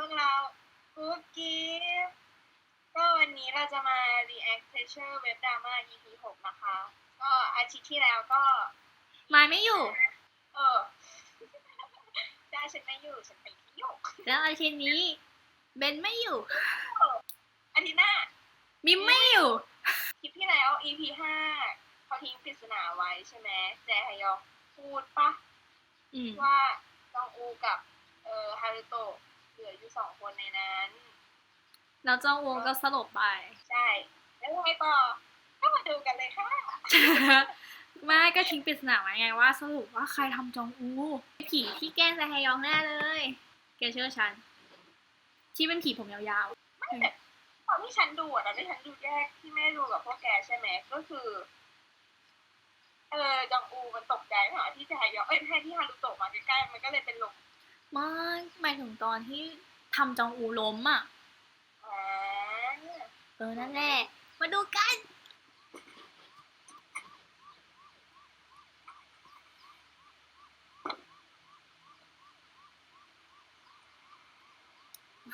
พวกเรากุ๊กกิ๊ฟก็วันนี้เราจะมา react pressure web drama EP 6นะคะ ก็อาทิตย์ที่แล้วก็ มายไม่อยู่ เออได้ฉันไม่อยู่ ฉันไปเที่ยวแล้วอาทิตย์นี้ เบนไม่อยู่ อาทิตย์หน้า มิมไม่อยู่ คลิปที่แล้ว EP 5เขาทิ้งปริศนาไว้ใช่ไหมแจฮยอกพูดปะอืมว่าจองอูกับ เอ่อฮารุโตะเห ลืออยู่สองคนในนั้น แล้วเจ้าวงก็สลบไป ใช่ แล้วยังไงต่อก็มาดูกันเลยค่ะไม่ก็ทิ้งปริศนาไว้ไงว่าสรุปว่าใครทำจองอูผีที่แกล้งแซฮยองแน่เลย แกเชื่อฉัน ที่เป็นผีผมยาวไม่แต่ตอนที่ฉันดูอะตอนที่ฉันดูแยกที่ไม่ได้ดูกับพวกแกใช่ไหมก็คือ เออจองอูมันตกใจหาที่แจฮยอกเอ้ยไม่ใช่ที่ฮารุโตะมาใกล้ๆมันก็เลยเป็นลมๆ ไม่หมายถึงตอนที่ทำจองอูล้มอะอ่าเออ นั่นแหละ มาดูกัน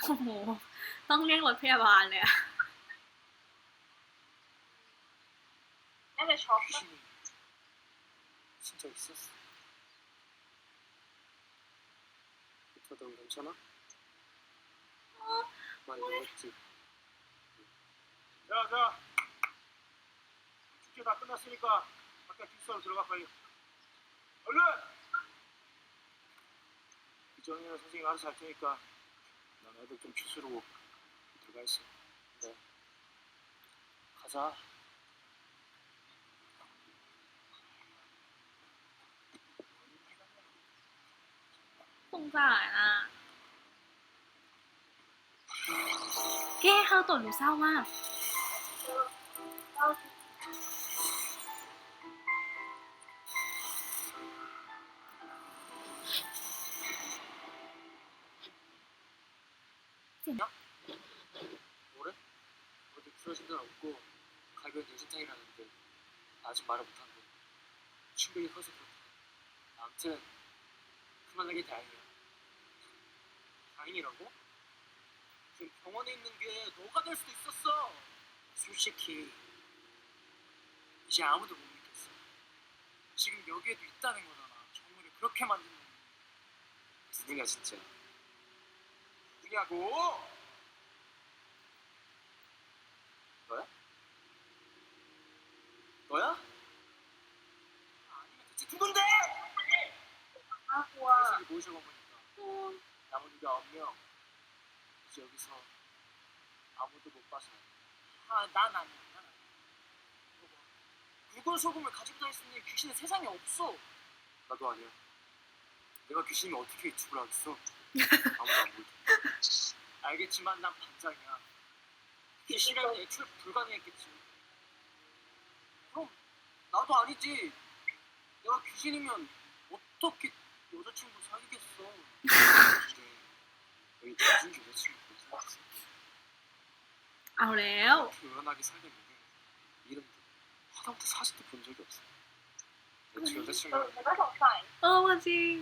โอ้โห ต้องเรียกรถพยาบาลเลยอะน่าจะช็อกปะ 저도 괜찮아? 많이 먹었지? 자, 자. 축제 다 끝났으니까 밖에 기숙사로 들어가 빨리. 얼른! 이정이랑 선생님 알아서 할 테니까 난 애들 좀 추스르고 들어가 있어. 네. 가자. สงสารอ่ะ แก้เขาตัวหนูเศร้ามาก 뭐래? 어디 풀어진 데는 없고 가벼운 내신탕이라는데 아직 말을 못한 거 충격이 커서 그렇다. 아무튼 그만하게 다행이야. 다행이라고? 지금 병원에 있는 게 너가 될 수도 있었어. 솔직히 이제 아무도 못 믿겠어. 지금 여기에도 있다는 거잖아. 정우를 그렇게 만든 놈. 누구냐 진짜? 누구냐고? 너야? 너야? 아니면 대체 누군데? 아, 우와. 세상에 모셔가 보니까. 어. 남은 우리 아홉 명 이제 여기서 아무도 못 봐서. 아난 아니야 난 아니야. 굵은 소금을 가지고 있는 귀신은 세상에 없어. 나도 아니야. 내가 귀신이면 어떻게 유튜브를 하겠어? 아무도 안 보여줘. 알겠지만 난 반장이야. 귀신이라면 애초에 불가능했겠지. 그럼 나도 아니지. 내가 귀신이면 어떻게 여자친구 사귀겠어 그래 여기 대준 여자친구 사귀었어 เอาแล้ว 그렇게 우연하게 살겠는데 이름도 하다못해 사진도 본 적이 없어 애초에 เออ 여자친구가 ฉันก็สงสัย เออมันจริง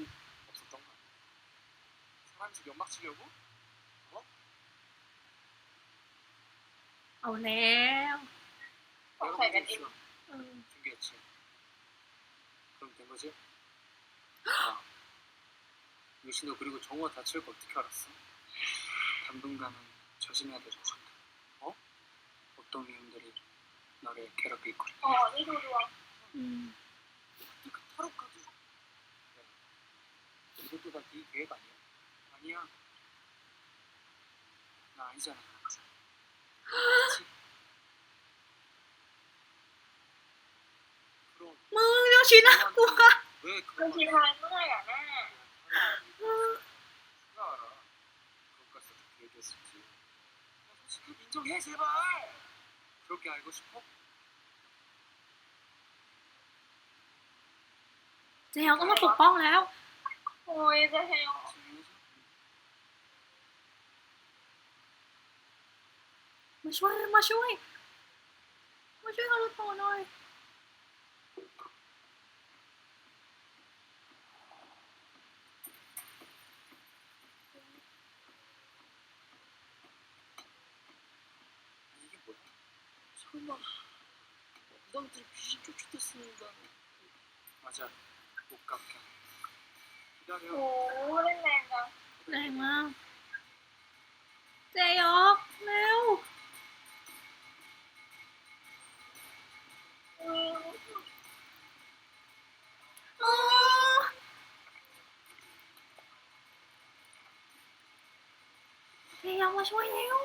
없었던 거야 사람 집 연막 치려고? เอาแล้ว สงสัยกันเอง 있어 เออ 준비했지 그럼 된 거지? 아 유신 너 그리고 정호가 다칠 거 어떻게 알았어? 당분간은 조심해야 될것 같아. 어? 어떤 위험들이 너를 괴롭힐 거야. 어, 이리 와. 음. 그 타로까지. 그래. 네. 이것도 다네 계획 아니야? 아니야. 나 아니잖아. 아, 그럼. 뭐, 여신하고 가. 왜 그런 거야? 어떻게 얘기했을지 야, 솔직히 인정해 제발 그렇게 알고 싶어? เจฮยองก็มาปกป้องแล้ว โอ้ยจะเฮล 지금이죠? มาช่วย มาช่วย มาช่วยฮารุโตะหน่อย 설마 부담들이 귀신 쫓아댔습니다. 맞아. 못 깎여. โอ้ 기다려. เล่นแรงจัง แรงมาก เจยอก เร็ว อืม อ๋อเจยอกมาช่วยเร็ว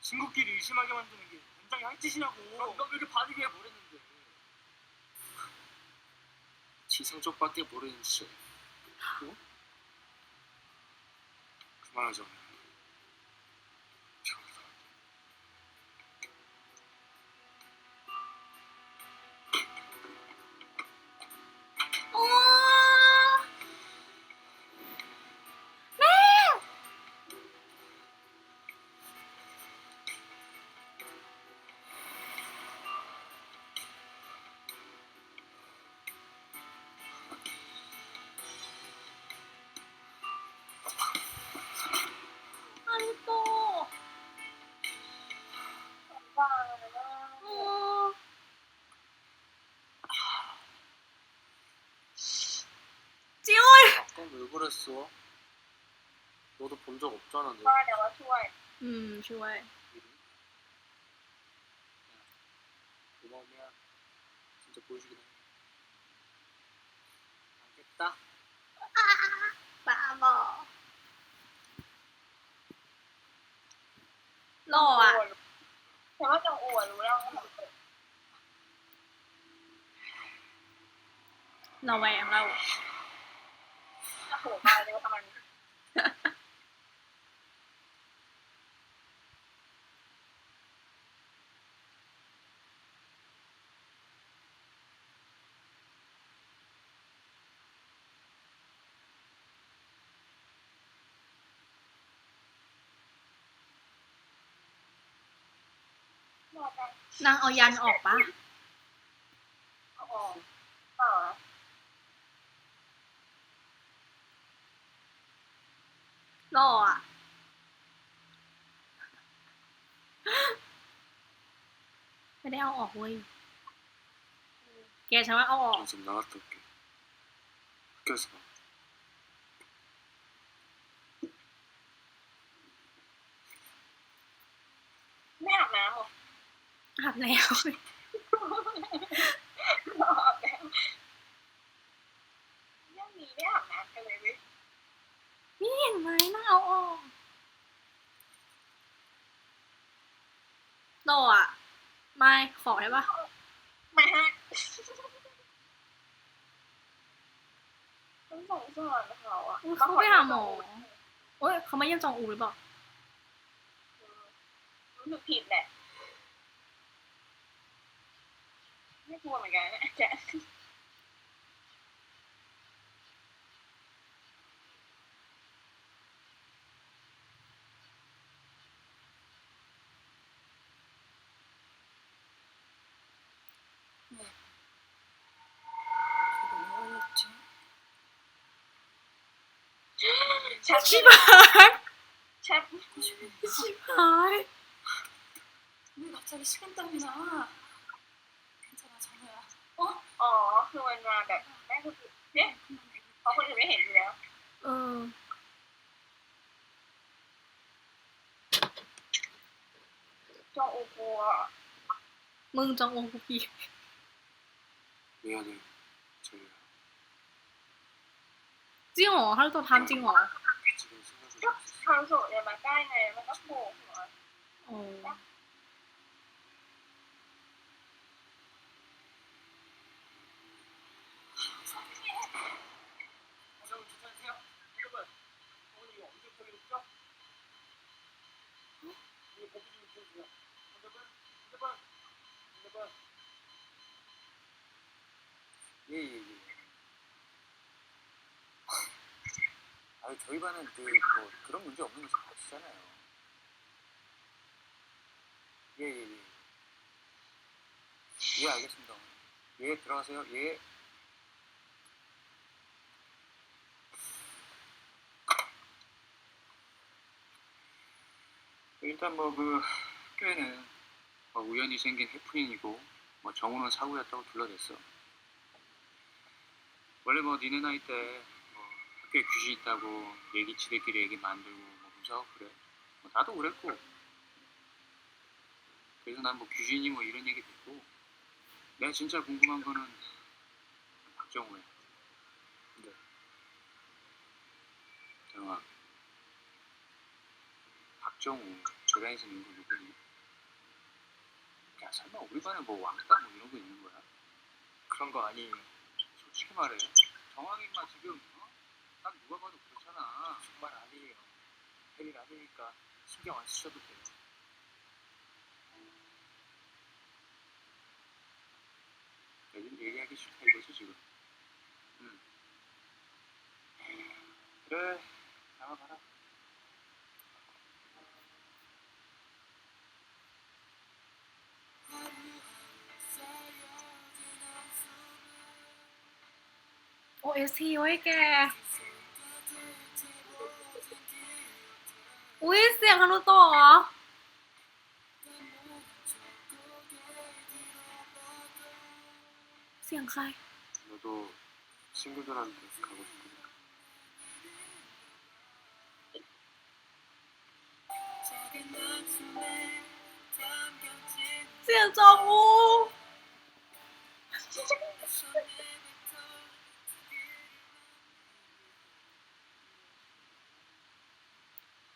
친구끼리 의심하게 만드는 게 굉장히 할 짓이냐고. 너왜 이렇게 반응해 모르는데? 지성 쪽밖에 모르는 짓. 뭐? 그만하자. 그랬어? 너도 본 적 없잖아. 너. 아, 내가 좋아해. 음, 좋아해. 고마우면 진짜 보여주긴 해. 알겠다. 바보. 너 아, 什么叫我流量密码？너 왜안 가고? ะรู้แล้วว่ามันเกิดเราแหวงเราโอ้โหมาเลยว่าทำไมนางเอายันออกปะเอาออกเปล่านะ หล่ออ่ะ ไม่ได้เอาออกเว้ย แกฉันว่าเอาออก 나 좀 나갔다 올게. 학교에서 봐. ไม่อาบน้ำหรอ อาบแล้ว อาบแล้วยังมีไม่อาบ น้ำกันเลยเว้ยนี่เห็นไหมนางเอาออกหล่ออะ ไม่ขอได้ปะมาฮะต้องสงสารเขาอะอุ๊ยเขาไปหาหมอโอ้ยเขาไม่เยี่ยมจองอูหรือเปล่ารู้สึกผิดแหละไม่กลัวเหมือนกันนะแก ชัด ชิ ชิ บหาย ชัด ชิบหาย 왜 갑자기 식은땀이 나? 괜찮아, 정우야. อ๋อ คือมันมาแบบแม่คนอื่นเนี่ยเพราะคนอื่นไม่เห็นอยู่แล้ว เออ จองอูกลัว มึงจองอูกูพี 미안해, 정우야. จริงเหรอฮารุโตะทำจริงเหรอ gấp hàng rổ mà cai này mà gấp mổ của ừ. 저희 반은 그, 뭐, 그런 문제 없는 거잘 아시잖아요. 예, 예, 예. 예, 알겠습니다. 예, 들어가세요. 예. 일단 뭐 그 학교에는 뭐 우연히 생긴 해프닝이고 뭐 정우는 사고였다고 둘러댔어. 원래 뭐 니네 나이 때뭐 학교에 귀신 있다고 얘기 지들끼리 얘기 만들고 뭐 무서워 그래. 뭐 나도 그랬고. 그래서 난 뭐 귀신이 뭐 이런 얘기 듣고 내가 진짜 궁금한 거는 박정우야. 근데 정아 박정우 재단에서 있는 거 누구니? 야 설마 우리 반에 뭐 왕따 뭐 이런 거 있는 거야? 그런 거 아니에요. 솔직히 말해 정황이 마 지금 딱 누가 봐도 그렇잖아. 정말 아니에요. 별일 아니니까 신경 안 쓰셔도 돼요. 여긴 얘기하기 싫다 이거지 지금. 응. 그래, 나와봐라. 어, 에스이 왜 이래? อุ้ยเสียงฮารุโตะเหรอ เสียงใคร 너도 친구들한테 가고 싶구나 เสียงจองอู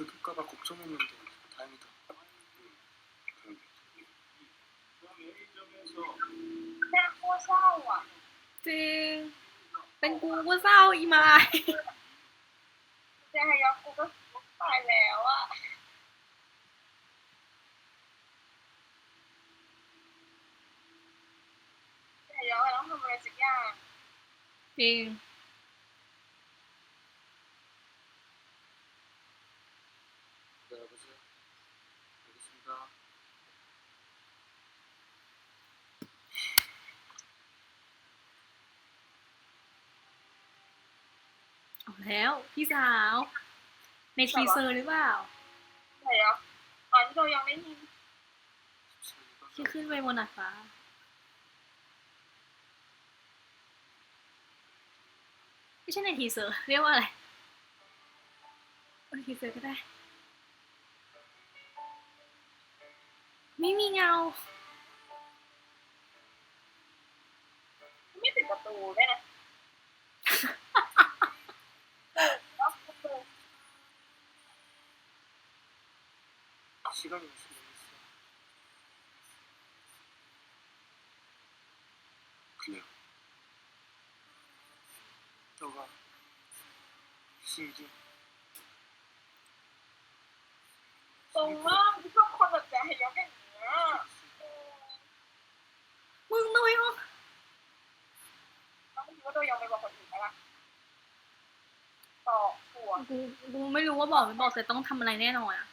들킬까봐 걱정했는데 다행이다. Thì tên cu có sao ý mà lại Dạ do cu có tài lẻo ạ Thì แล้วพี่สาว ในทีเซอร์หรือเปล่าเจฮยอกตอนที่เรายังไม่ยินที่ขึ้นไปบนดาดฟ้าไม่ใช่ในทีเซอร์ เรียกว่าอะไรเออทีเซอร์ก็ได้ ไม่มีเงา ไม่ปิดประตูด้วยนะล็อกประตู 시간이 무슨 일 있어? 그냥 너가 신기 ตรงมากที่ชอบคนแบบเจฮยอกอย่างเงี้ย มึงนุ้ยอ่ะ ต้องคิดว่าโดยองไปบอกคนอื่นไหมล่ะต่อหัว กูกูไม่รู้ว่าบอกไม่บอกแต่ต้องทำอะไรแน่นอนอ่ะ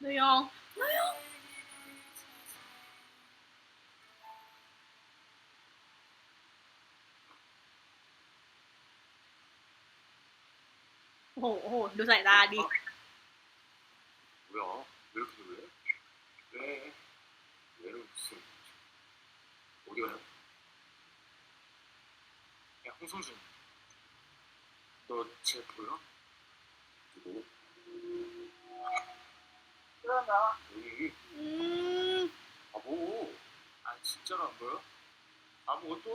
Nuôi không? Nuôi không? 오, 오, 누사야, 나 니. 뭐야? 왜 이렇게 왜? 왜? 왜 무슨? 어디 가냐? 야, 홍성준. 너쟤 보여? 누구? เริ่มแล้วอะ 여기 อืม 아 뭐? 아 진짜로 안 보여? 아무것도?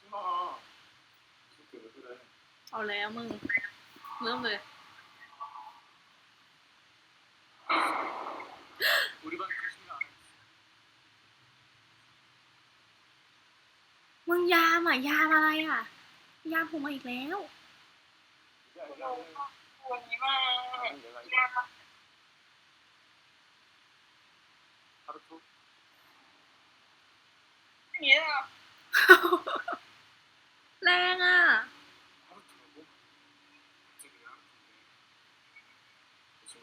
승아 그렇게 왜 그래 เอาแล้วมึง เริ่มเลย 우리 반 교수님 안 했어 มึงยามอ่ะ ยามอะไรอ่ะ ยามผมมาอีกแล้ว 이제 알겠 아르토 랑아 랭아. 하루투라고? 갑자기 왜 하루투인데 무슨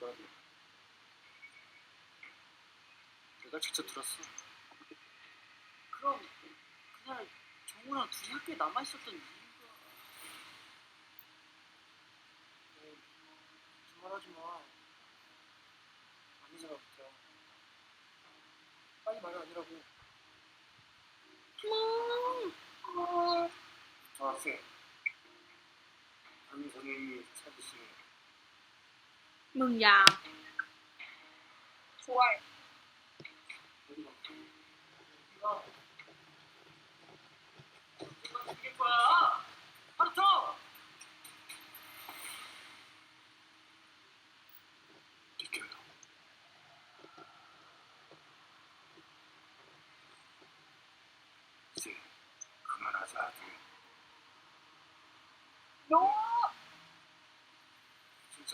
직접 들었어. 그럼 그날 정우랑 둘이 학교에 남아있었던 이유 말하지 마. 아니잖아, 진짜. 빨리 말이 아니라고. มึง 저 학생 담임 선생님이 찾으시는 มึงยาม ช่วย 어디가 네가 누가 죽일 거야?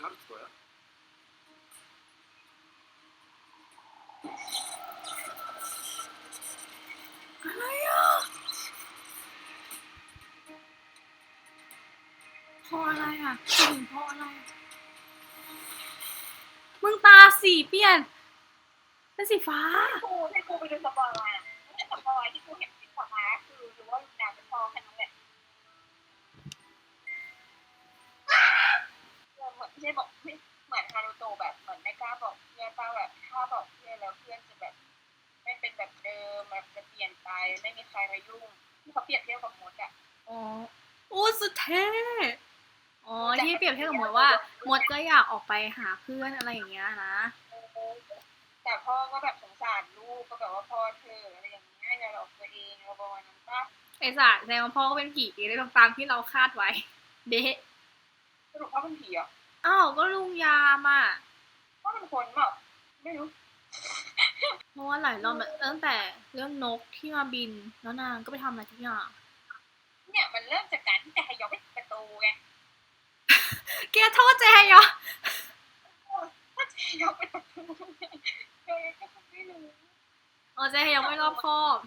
жертвы. Anaya! พออะไรอะถึงพออะไร มึงตาสีเปลี่ยน เป็นสีฟ้า โอ้ให้กไปดูส ไปไม่มีใครมายุ่งที่เขาเปรียบเทียบกับมดอะอ๋อโอ้สุดเท่อ๋อที่เปรียบเทียบกับมดว่ามดก็อยากออกไปหาเพื่อนอะไรอย่างเงี้ยนะแต่พ่อก็แบบสงสารลูกก็แบบว่าพ่อเธออะไรอย่างเงี้ยอย่าหลอกตัวเองอะไรประมาณนั้นปะไอสัตว์แสดงว่าพ่อก็เป็นผีเลยตามที่เราคาดไว้เดะสรุปพ่อเป็นผีเหรอะอ้าวก็ลุงยามอะพ่อเป็นคนเปล่าไม่รู้ เพราะว่าหลายรอบแบบตั้งแต่เรื่องนกที่มาบินแล้วนางก็ไปทำอะไรทุกอย่างเนี่ยมันเริ่มจากการที่จะให้ยอมไปประตูไงแกโทษเจยเหรอถ้าจะให้ยอมไปประตูเออก็คงไม่รู้อ๋อเจยังไม่รอบคอบ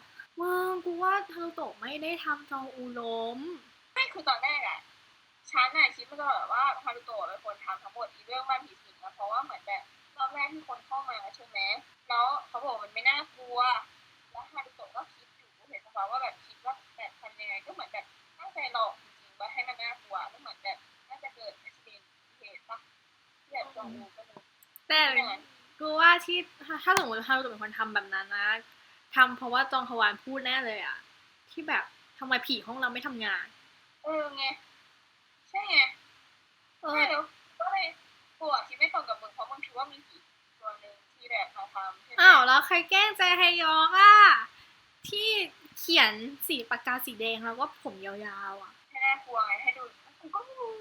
มึงกูว่าเธอโตะไม่ได้ทำจองอูล้มไม่คือตอนแรกอะฉันน่ะคิดมาตลอดว่าฮารุโตะเป็นคนทำทั้งหมดอีเรื่องบ้านผีสิงนะเพราะว่าเหมือนแบบรอบแรกที่คนเข้ามาใช่ไหม แล้วเขาบอกมันไม่น่ากลัว แล้วฮารุโตะก็คิดอยู่เห็นสภาวะว่าแบบคิดว่าแบบทำยังไงก็เหมือนแบบตั้งใจหลอกจริงๆว่าให้มันน่ากลัวแล้วเหมือนแบบน่าจะเกิดอุบิเหตุปะที่แบบจองอูก็เลยแต่อย่างนั้นกูว่าที่ถ้าถ้าสมมติฮารุโตะเป็นคนทำแบบนั้นนะทำเพราะว่าจองฮวานพูดแน่เลยอะที่แบบทำไมผีห้องเราไม่ทำงาน เออไงใช่ไงเอใช่อแล้วก็เลยกลัวคิดไม่ตรงกับมึงเพราะมึงคิดว่ามีผี ตัวหนึ่งที่แบบมาทำใช่ไหมอ้าวแล้วใครแกล้งแจฮยองอะที่เขียนสีปากกาสีแดงแล้วก็ผมยาวๆอะให้น่ากลัวไงให้ดูกูก็ไม่รู้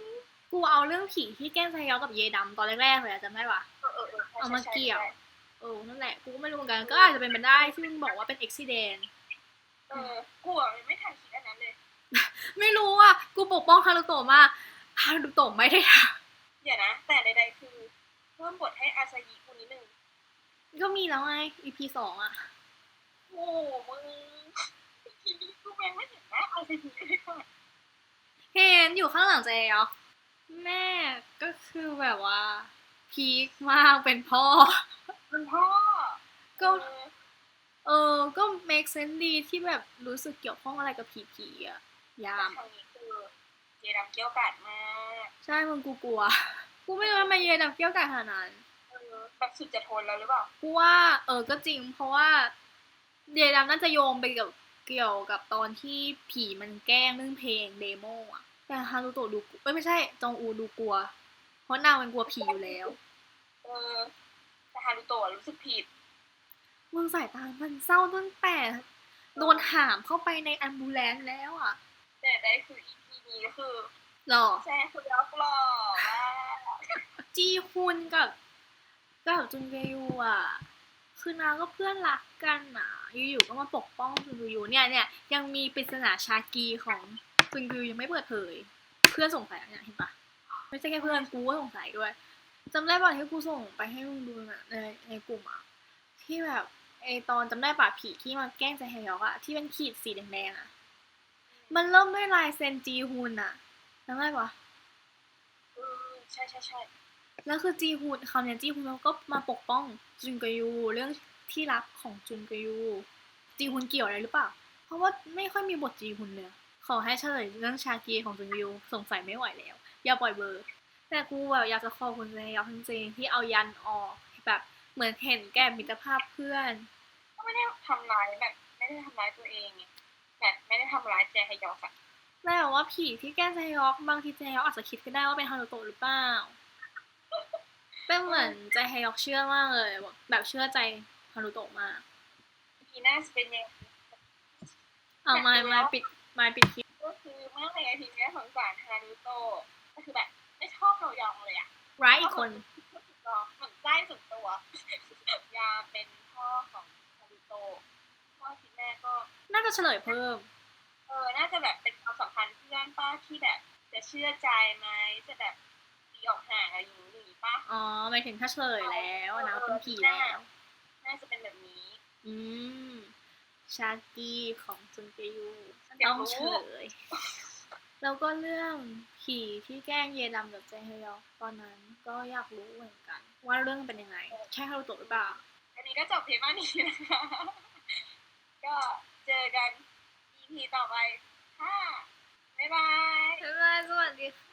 กูเอาเรื่องผีที่แกล้งแจฮยองกับเยดำตอนแรกๆเลยอะจำได้ปะเออเออเออใช่เอามาใช่เกี่ยวใช่เออนั่นแหละกูก็ไม่รู้เหมือนกันก็อาจจะเป็นไปได้ที่มึงบอกว่าเป็นอุบิเหตุเออกูอะไม่ทันคิดอันนั้นเลย ไม่รู้อะกูปกป้องฮารุโตะมากฮารุโตะไม่ได้ทเดี๋ยวนะ แต่ใดๆคือเพิ่มบทให้อาซายิคนนี้หนึ่งำ ก็มีแล้วไง EP สองอะ โอ้โหมึงทียังไม่เห็นหน้าอะไรเลยค่ะเห็นอยู่ข้างหลังเจยอกแม่ก็คือแบบว่า พีคมากเป็นพ่อคุณพ่อก็ เออเออ ก็ make sense ดีที่แบบรู้สึกเกี่ยวข้องอะไรกับผีผีๆอะยามครั้งนี้คือเจดำเกี้ยวกาดมาก ใช่มึงกูกลัว กูไม่รู้ทำไมเยดับเกี้ยวกาดขนาดนั้นเออ แบบสุดจะทนแล้วหรือเปล่ากูว่า เออก็จริง เพราะว่าเยดับน่าจะโยงไปกับเกี่ยวกับตอนที่ผีมันแกล้งเรื่องเพลงเดโมอะแต่ฮารุโตะดูกลัวเอ้ยไม่ใช่จองอูดูกลัว เพราะนางมันกลัวผีอยู่แล้ว เออแต่ฮารุโตะรู้สึกผิดมึงสายตามันเศร้าตั้งแต่โดนหามเข้าไปในอัมบูแลนซ์แล้วอะ แต่ได้คืออีพีนี้ก็คือหรอแซ่คือล็อกหล่อมากจีฮุนกับ กับจุนเกยูอะคือนางก็เพื่อนรักกันอะอยู่ๆก็มาปกป้องจุนเกยูเนี่ยเนี่ยยังมีปริศนาชากีของจุนเกยูยังไม่เปิดเผย เพื่อนสงสัยอะเนี่ยเห็นปะไม่ใช่แค่เพื่อนกูก็สงสัยด้วยจำได้ป่ะที่กูส่งไปให้มึงดูนะในในกลุ่มอะที่แบบไอตอนจำได้ป่ะผีที่มาแกล้งใจแฮยอกอะที่เป็นขีดสีแดงๆอะมันเริ่มด้วยลายเซนจีฮุนอะจำได้ป่ะเออใช่ใช่ใช่ แล้วคือจีฮุนคำนี้จีฮุนเขาก็มาปกป้องจุนกยูเรื่องที่รักของจุนกยูจีฮุนเกี่ยวอะไรหรือเปล่า เพราะว่าไม่ค่อยมีบทจีฮุนเลย ขอให้เฉลยเรื่องชากีของจุนกยูสงสัยไม่ไหวแล้ว อย่าปล่อยเบอร์ แต่กูแบบอยากจะขอบคุณเลยยอจริงๆที่เอายันออกแบบเหมือนเห็นแก่มิตรภาพเพื่อน ก็ไม่ได้ทำร้ายแบบไม่ได้ทำร้ายตัวเองไงแบบไม่ได้ทำร้ายแจฮยอกอะแต่ว่าผีที่แกล้งใจฮยอกบางทีใจฮยอกอาจจะคิดก็ได้ว่าเป็นฮารุโตะหรือเปล่า แต่เหมือนใจฮยอกเชื่อมากเลย แบบเชื่อใจฮารุโตะมากอีพีหน้าจะเป็นยังไงเอาไม้ไม้ปิดไม้ปิดคลิปก็คือเมื่อในอาทิตย์นี้สงสารฮารุโตะก็คือแบบไม่ชอบเรายองเลยอะร้ายอีกคนก็เหมือนใกล้สุดตัวยาเป็นพ่อของฮารุโตะพ่ออาทิตย์แม่ก็ น่าจะเฉลยเพิ่ม เออ น่าจะแบบเป็นความสัมพันธ์เพื่อนป้าที่แบบ จะเชื่อใจไหมจะแบบตีออกห่างอะไรอย่างนี้หรือ ป้าอ๋อหมายถึงถ้าเฉลยแล้วนะว่าเป็นผีแล้ว น่าจะเป็นแบบนี้ อืม ชากีของจุนเกยูอยาต้กองรู้เฉลย แล้วก็เรื่องผีที่แกล้งเยดำกับเจฮยอกตอนนั้นก็อยากรู้เหมือนกัน ว่าเรื่องมันเป็นยังไง ใช่ฮารุโตะหรือเปล่า อันนี้ก็จบเพียงเท่านี้นะคะก็เจอกัน EP ต่อไปค่ะบ๊ายบายบ๊ายบายสวัสดีค่ะ